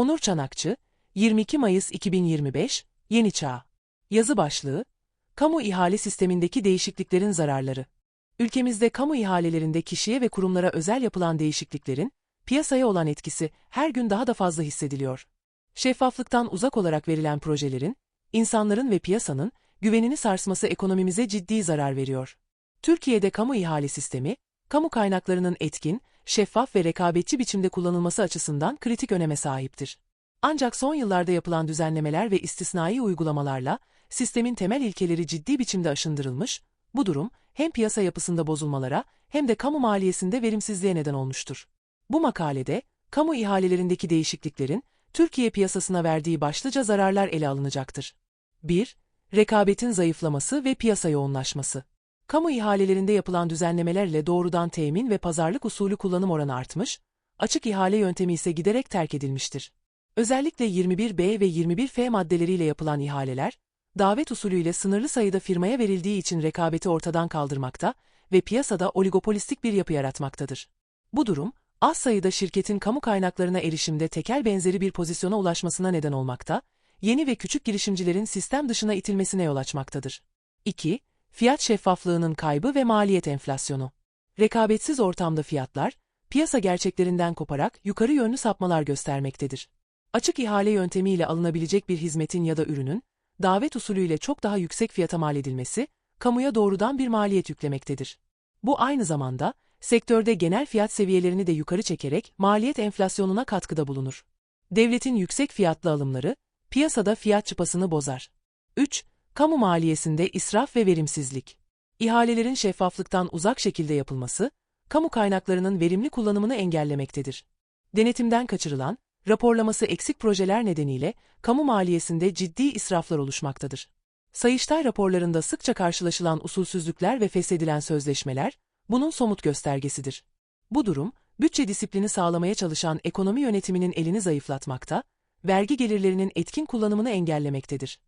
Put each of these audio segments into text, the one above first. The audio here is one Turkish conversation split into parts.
Onur Çanakçı, 22 Mayıs 2025, Yeni Çağ. Yazı başlığı, Kamu ihale sistemindeki değişikliklerin zararları. Ülkemizde kamu ihalelerinde kişiye ve kurumlara özel yapılan değişikliklerin, piyasaya olan etkisi her gün daha da fazla hissediliyor. Şeffaflıktan uzak olarak verilen projelerin, insanların ve piyasanın güvenini sarsması ekonomimize ciddi zarar veriyor. Türkiye'de kamu ihale sistemi, kamu kaynaklarının etkin, şeffaf ve rekabetçi biçimde kullanılması açısından kritik öneme sahiptir. Ancak son yıllarda yapılan düzenlemeler ve istisnai uygulamalarla sistemin temel ilkeleri ciddi biçimde aşındırılmış, bu durum hem piyasa yapısında bozulmalara hem de kamu maliyesinde verimsizliğe neden olmuştur. Bu makalede, kamu ihalelerindeki değişikliklerin Türkiye piyasasına verdiği başlıca zararlar ele alınacaktır. 1. Rekabetin zayıflaması ve piyasa yoğunlaşması. Kamu ihalelerinde yapılan düzenlemelerle doğrudan temin ve pazarlık usulü kullanım oranı artmış, açık ihale yöntemi ise giderek terk edilmiştir. Özellikle 21B ve 21F maddeleriyle yapılan ihaleler, davet usulüyle sınırlı sayıda firmaya verildiği için rekabeti ortadan kaldırmakta ve piyasada oligopolistik bir yapı yaratmaktadır. Bu durum, az sayıda şirketin kamu kaynaklarına erişimde tekel benzeri bir pozisyona ulaşmasına neden olmakta, yeni ve küçük girişimcilerin sistem dışına itilmesine yol açmaktadır. 2. Fiyat şeffaflığının kaybı ve maliyet enflasyonu. Rekabetsiz ortamda fiyatlar, piyasa gerçeklerinden koparak yukarı yönlü sapmalar göstermektedir. Açık ihale yöntemiyle alınabilecek bir hizmetin ya da ürünün, davet usulüyle çok daha yüksek fiyata mal edilmesi, kamuya doğrudan bir maliyet yüklemektedir. Bu aynı zamanda, sektörde genel fiyat seviyelerini de yukarı çekerek maliyet enflasyonuna katkıda bulunur. Devletin yüksek fiyatlı alımları, piyasada fiyat çıpasını bozar. 3. Kamu maliyesinde israf ve verimsizlik. İhalelerin şeffaflıktan uzak şekilde yapılması, kamu kaynaklarının verimli kullanımını engellemektedir. Denetimden kaçırılan, raporlaması eksik projeler nedeniyle kamu maliyesinde ciddi israflar oluşmaktadır. Sayıştay raporlarında sıkça karşılaşılan usulsüzlükler ve feshedilen sözleşmeler, bunun somut göstergesidir. Bu durum, bütçe disiplini sağlamaya çalışan ekonomi yönetiminin elini zayıflatmakta, vergi gelirlerinin etkin kullanımını engellemektedir.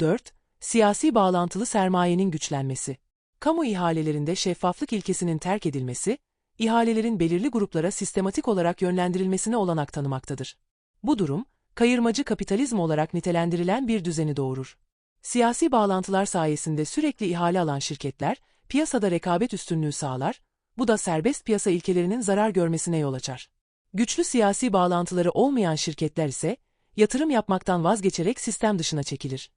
4. Siyasi bağlantılı sermayenin güçlenmesi. Kamu ihalelerinde şeffaflık ilkesinin terk edilmesi, ihalelerin belirli gruplara sistematik olarak yönlendirilmesine olanak tanımaktadır. Bu durum, kayırmacı kapitalizm olarak nitelendirilen bir düzeni doğurur. Siyasi bağlantılar sayesinde sürekli ihale alan şirketler, piyasada rekabet üstünlüğü sağlar, bu da serbest piyasa ilkelerinin zarar görmesine yol açar. Güçlü siyasi bağlantıları olmayan şirketler ise, yatırım yapmaktan vazgeçerek sistem dışına çekilir.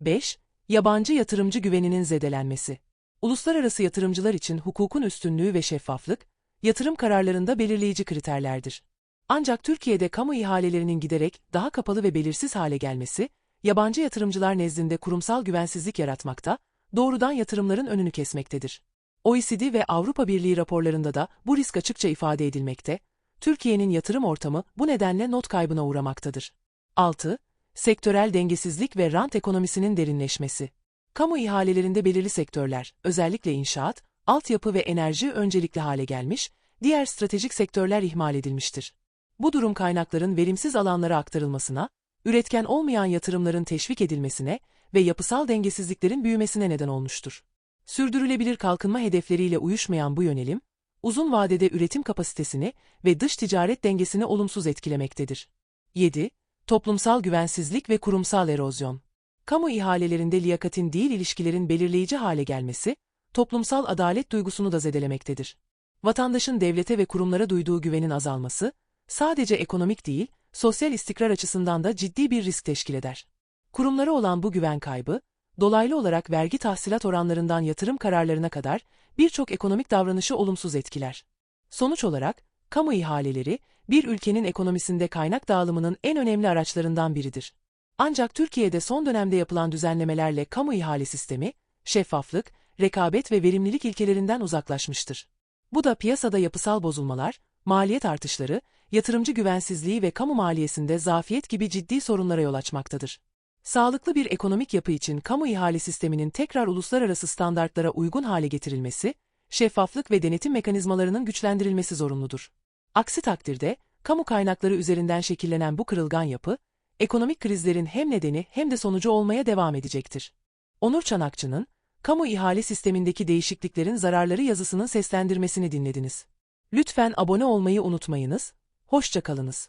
5. Yabancı yatırımcı güveninin zedelenmesi. Uluslararası yatırımcılar için hukukun üstünlüğü ve şeffaflık, yatırım kararlarında belirleyici kriterlerdir. Ancak Türkiye'de kamu ihalelerinin giderek daha kapalı ve belirsiz hale gelmesi, yabancı yatırımcılar nezdinde kurumsal güvensizlik yaratmakta, doğrudan yatırımların önünü kesmektedir. OECD ve Avrupa Birliği raporlarında da bu risk açıkça ifade edilmekte, Türkiye'nin yatırım ortamı bu nedenle not kaybına uğramaktadır. 6. Sektörel dengesizlik ve rant ekonomisinin derinleşmesi. Kamu ihalelerinde belirli sektörler, özellikle inşaat, altyapı ve enerji öncelikli hale gelmiş, diğer stratejik sektörler ihmal edilmiştir. Bu durum kaynakların verimsiz alanlara aktarılmasına, üretken olmayan yatırımların teşvik edilmesine ve yapısal dengesizliklerin büyümesine neden olmuştur. Sürdürülebilir kalkınma hedefleriyle uyuşmayan bu yönelim, uzun vadede üretim kapasitesini ve dış ticaret dengesini olumsuz etkilemektedir. 7. Toplumsal güvensizlik ve kurumsal erozyon. Kamu ihalelerinde liyakatin değil ilişkilerin belirleyici hale gelmesi, toplumsal adalet duygusunu da zedelemektedir. Vatandaşın devlete ve kurumlara duyduğu güvenin azalması, sadece ekonomik değil, sosyal istikrar açısından da ciddi bir risk teşkil eder. Kurumlara olan bu güven kaybı, dolaylı olarak vergi tahsilat oranlarından yatırım kararlarına kadar birçok ekonomik davranışı olumsuz etkiler. Sonuç olarak, kamu ihaleleri, bir ülkenin ekonomisinde kaynak dağılımının en önemli araçlarından biridir. Ancak Türkiye'de son dönemde yapılan düzenlemelerle kamu ihale sistemi, şeffaflık, rekabet ve verimlilik ilkelerinden uzaklaşmıştır. Bu da piyasada yapısal bozulmalar, maliyet artışları, yatırımcı güvensizliği ve kamu maliyesinde zafiyet gibi ciddi sorunlara yol açmaktadır. Sağlıklı bir ekonomik yapı için kamu ihale sisteminin tekrar uluslararası standartlara uygun hale getirilmesi, şeffaflık ve denetim mekanizmalarının güçlendirilmesi zorunludur. Aksi takdirde, kamu kaynakları üzerinden şekillenen bu kırılgan yapı, ekonomik krizlerin hem nedeni hem de sonucu olmaya devam edecektir. Onur Çanakçı'nın, Kamu ihale sistemindeki değişikliklerin zararları yazısının seslendirmesini dinlediniz. Lütfen abone olmayı unutmayınız, hoşçakalınız.